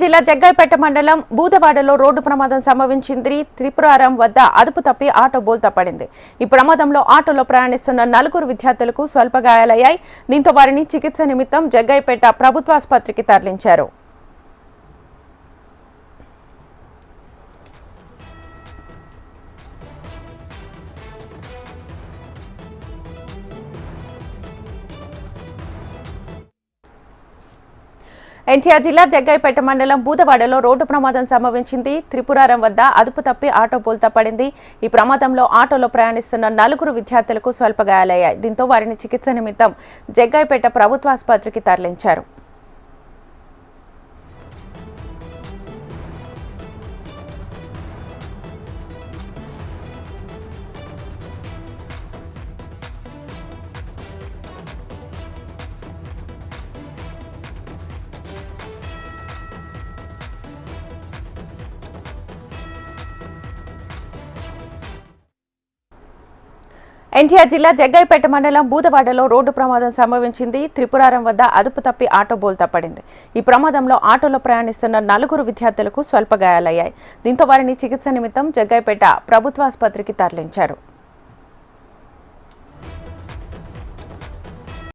జిల్లా జగ్గైపేట మండలం బూదవాడలో రోడ్డు ప్రమాదం సంభవించింది. త్రిపురారం వద్ద అదుపు తప్పి ఆటో బోల్తా పడింది. ఈ ప్రమాదంలో ఆటోలో ప్రయాణిస్తున్న నలుగురు విద్యార్థులకు స్వల్ప గాయాలయ్యాయి. దీంతో వారిని చికిత్స నిమిత్తం జగ్గైపేట ప్రభుత్వాసుపత్రికి తరలించారు. ఎన్టీఆర్ జిల్లా జగ్గైపేట మండలం బూదవాడలో రోడ్డు ప్రమాదం సంభవించింది. త్రిపురారం వద్ద అదుపు తప్పి ఆటో బోల్తా పడింది. ఈ ప్రమాదంలో ఆటోలో ప్రయాణిస్తున్న నలుగురు విద్యార్థులకు స్వల్ప గాయాలయ్యాయి. దీంతో వారిని చికిత్స నిమిత్తం జగ్గైపేట ప్రభుత్వాసుపత్రికి తరలించారు. ఎన్టీఆర్ జిల్లా జగ్గైపేట మండలం బూదవాడలో రోడ్డు ప్రమాదం సంభవించింది. త్రిపురారం వద్ద అదుపు తప్పి ఆటో బోల్తా పడింది. ఈ ప్రమాదంలో ఆటోలో ప్రయాణిస్తున్న నలుగురు విద్యార్థులకు స్వల్ప గాయాలయ్యాయి. దీంతో వారిని చికిత్స నిమిత్తం జగ్గైపేట ప్రభుత్వాసుపత్రికి తరలించారు.